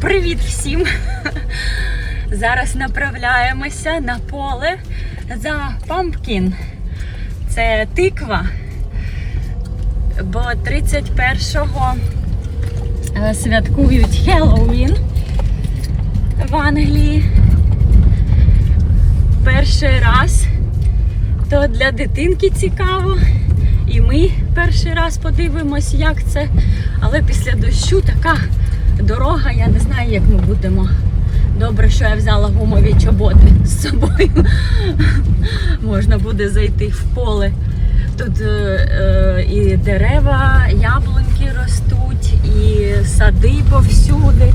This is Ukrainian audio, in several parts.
Привіт всім! Зараз направляємося на поле за пампкін. Це тиква. Бо 31-го е, святкують Хеллоуін в Англії. Перший раз. То для дитинки цікаво. І ми перший раз подивимось, як це. Але після дощу така дорога, я не знаю, як ми будемо. Добре, що я взяла гумові чоботи з собою. Можна буде зайти в поле. Тут е, е, і дерева, яблуньки ростуть, і сади повсюди.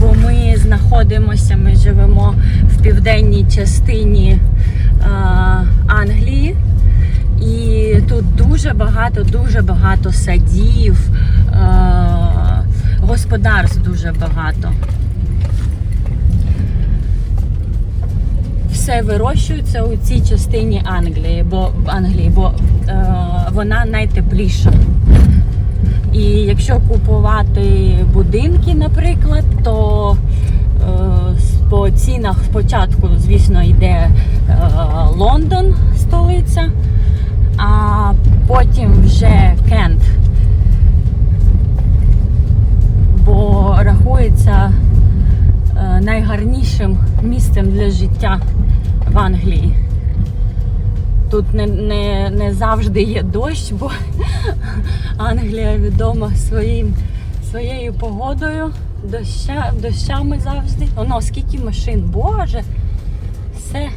Бо ми знаходимося, ми живемо в південній частині е, Англії. І тут дуже багато, дуже багато садів, е, господарств дуже багато. Все вирощується у цій частині Англії, бо Англії, бо е, вона найтепліша. І якщо купувати будинки, наприклад, то е, по цінах спочатку, звісно, йде е, Лондон, столиця, а потім вже Кент. Бо рахується е, найгарнішим місцем для життя в Англії. Тут не, не, не завжди є дощ, бо Англія відома своїм, своєю погодою, доща, дощами завжди. Оно, скільки машин, Боже, все,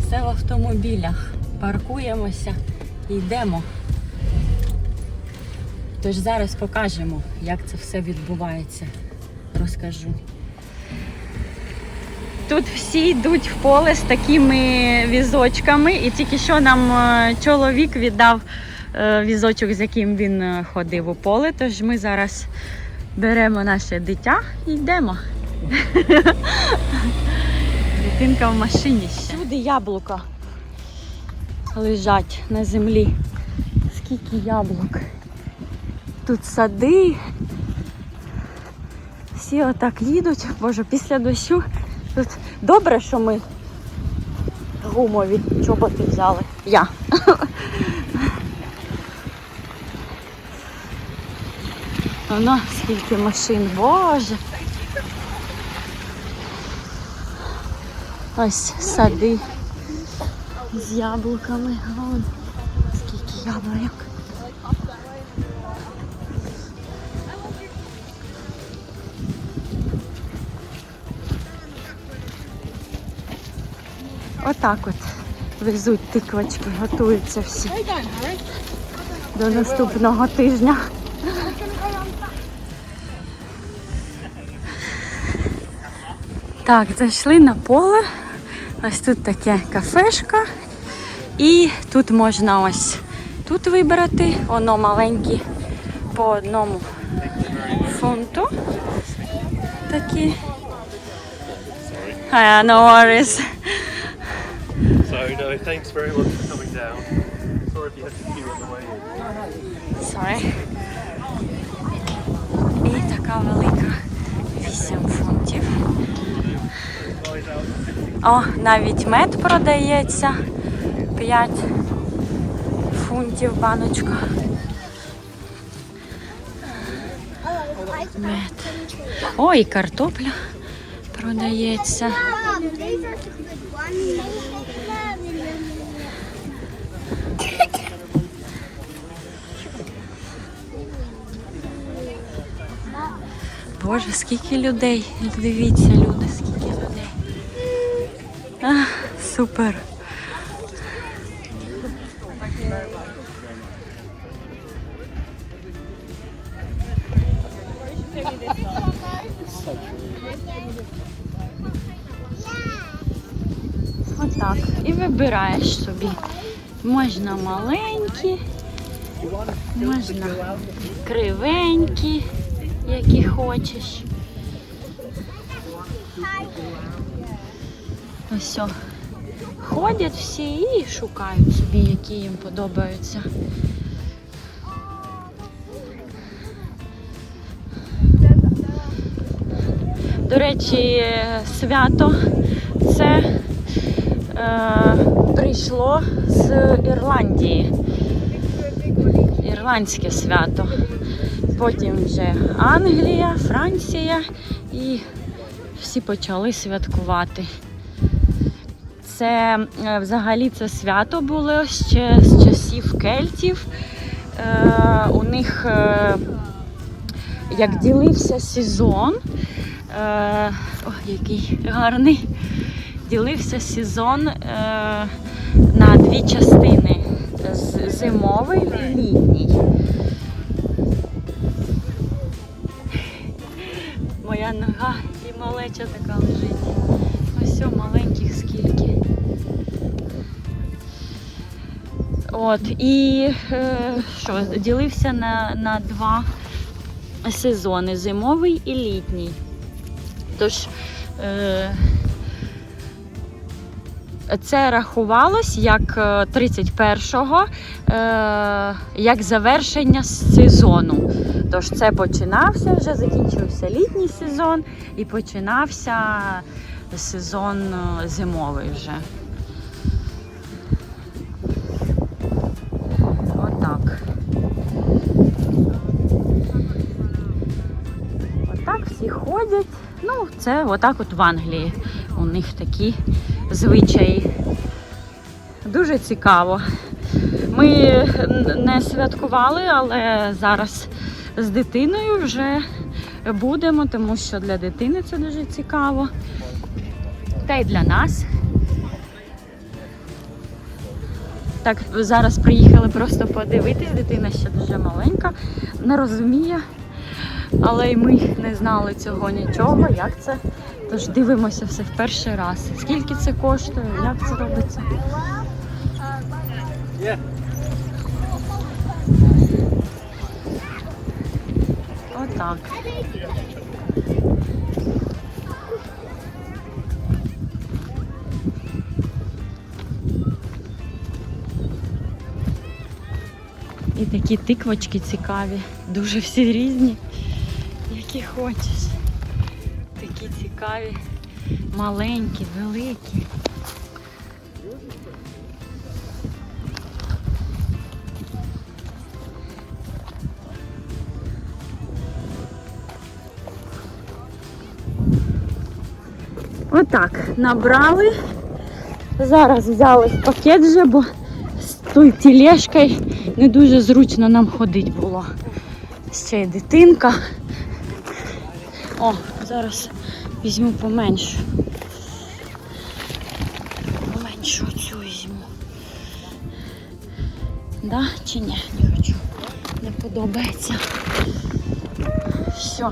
все в автомобілях. Паркуємося і йдемо. Тож зараз покажемо, як це все відбувається. Розкажу. Тут всі йдуть в поле з такими візочками, і тільки що нам е, чоловік віддав е, візочок, з яким він е, ходив у поле. Тож ми зараз беремо наше дитя і йдемо. Дитинка в машині ще. Люди яблука лежать на землі. Скільки яблук. Тут сади. Всі отак їдуть. Боже, після дощу Тут добре, що ми гумові чоботи взяли. Я. Воно скільки машин, боже. Ось сади з яблуками. Вон скільки яблук. Отак от везуть тиквочки, готуються всі до наступного тижня. Так, зайшли на поле. Ось тут таке кафешка. І тут можна ось тут вибрати. Воно маленькі по одному фунту. Такі. No worries. Thanks very much for coming down. Sorry if you had to queue on the way in. Sorry. І така велика 8 фунтів. О, навіть мед продається 5 фунтів баночка. Мед. О, і картопля продається. Боже, скільки людей. Дивіться, люди, скільки людей. А, супер. Отак. І вибираєш собі. Можна маленькі, можна кривенькі, які хочеш. Ось. о. Ходять всі і шукають собі, які їм подобаються. До речі, свято це е, прийшло з Ірландії. Ірландське свято. Потім вже Англія, Франція і всі почали святкувати. Це е, взагалі це свято було ще з часів кельтів. Е, у них е, як ділився сезон. Е, ой, який гарний. Ділився сезон е, на дві частини: зимовий і літній. Нога і малеча така лежить. Ось маленьких скільки. От, і е, що, ділився на, на два сезони: зимовий і літній. Тож е, це рахувалось як е, 31-го, е, як завершення сезону. Тож це починався вже, закінчився літній сезон і починався сезон е, зимовий вже. Отак. Отак всі ходять. Ну, це отак от в Англії. У них такі звичаї. Дуже цікаво. Ми не святкували, але зараз з дитиною вже будемо, тому що для дитини це дуже цікаво. Та й для нас. Так, зараз приїхали просто подивитись. Дитина ще дуже маленька, не розуміє. Але й ми не знали цього нічого, як це. Тож дивимося все в перший раз. Скільки це коштує, як це робиться. Отак. І такі тиквочки цікаві, дуже всі різні, які хочеш. Такі цікаві, маленькі, великі. Отак, набрали. Зараз взяли пакет вже, бо з тою тележкою не дуже зручно нам ходити було. Ще й дитинка. О, зараз візьму поменшу. Поменшу оцю візьму. Да, чи ні? Не хочу. Не подобається. Все.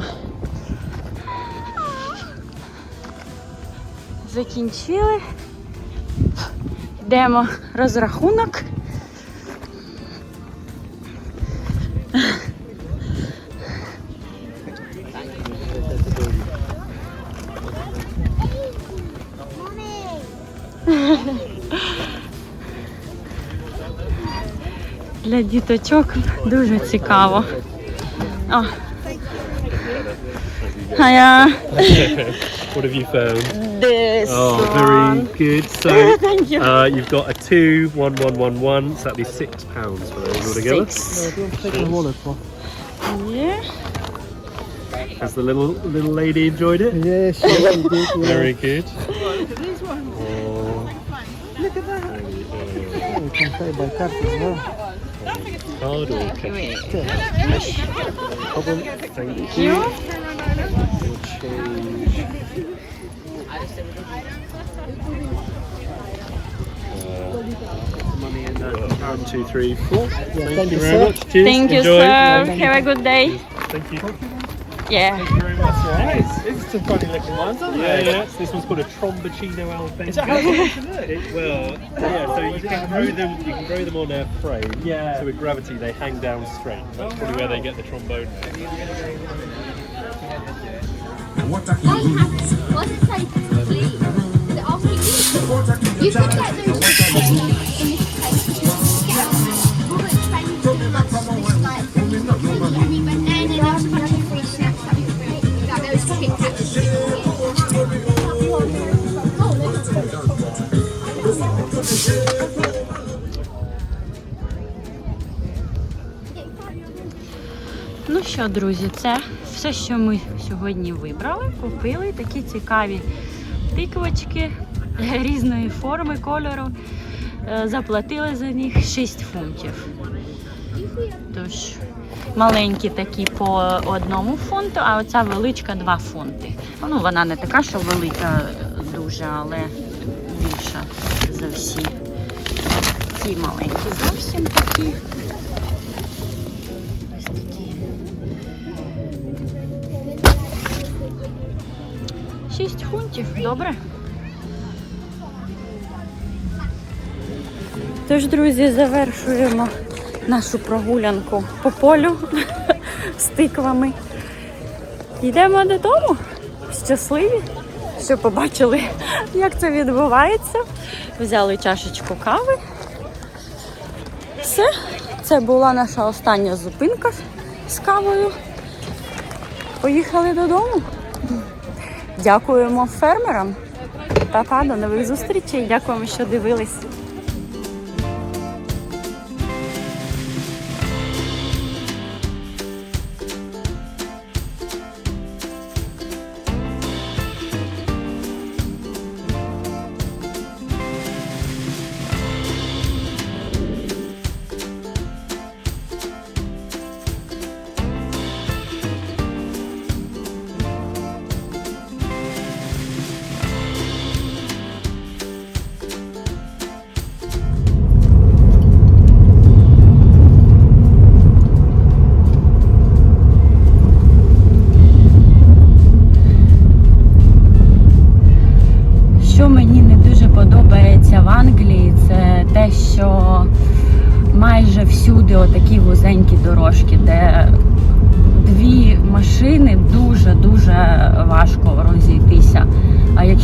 Закінчили. Йдемо розрахунок. Для діточок дуже цікаво. О. А я What have you found? this Oh, one. very good. So Thank you. uh, you've got a two, one, one, one, one. So that'd be six pounds for those altogether. Six. Yeah. Has the little little lady enjoyed it? Yes, yes, we did. Yeah. Very good. Oh, We can pay by card as well. Card or cash? Problem. Thank You? Change. Money in that. One, two, three, four. Thank, thank you you, very sir. much. Cheers. Thank you, Enjoy. sir. Have a good day. Thank you. Yeah. Thank you very much. Right. It's some funny looking ones, aren't Yeah, yeah. So this one's called a Tromboncino Albenga. It, well, yeah. So you can grow them. You can grow them on a frame. Yeah. So with gravity, they hang down straight. That's probably where they get the trombone. What happens? What does it say? Please. Is it asking you? You could get those in this case. Що, друзі, це все, що ми сьогодні вибрали. Купили такі цікаві тиквочки різної форми, кольору. Е, Заплатили за них 6 фунтів. Тож маленькі такі по одному фунту, а оця величка 2 фунти. Ну, вона не така, що велика е, дуже, але більша за всі. Ці маленькі зовсім такі. 6 добре. Тож, друзі, завершуємо нашу прогулянку по полю з тиквами. Йдемо додому. Щасливі, що побачили, як це відбувається. Взяли чашечку кави. Все, це була наша остання зупинка з кавою. Поїхали додому. Дякуємо фермерам. Та-та, до нових зустрічей. Дякуємо, що дивились.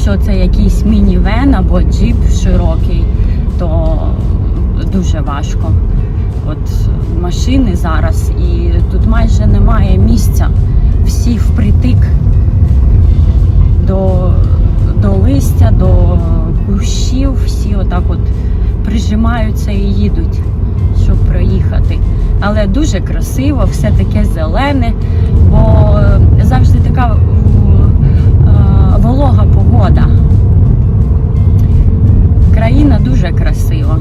Якщо це якийсь мінівен або джип широкий, то дуже важко. От машини зараз, і тут майже немає місця. Всі впритик до, до листя, до кущів, всі отак от прижимаються і їдуть, щоб проїхати. Але дуже красиво, все таке зелене, бо завжди така погода. Країна дуже красива.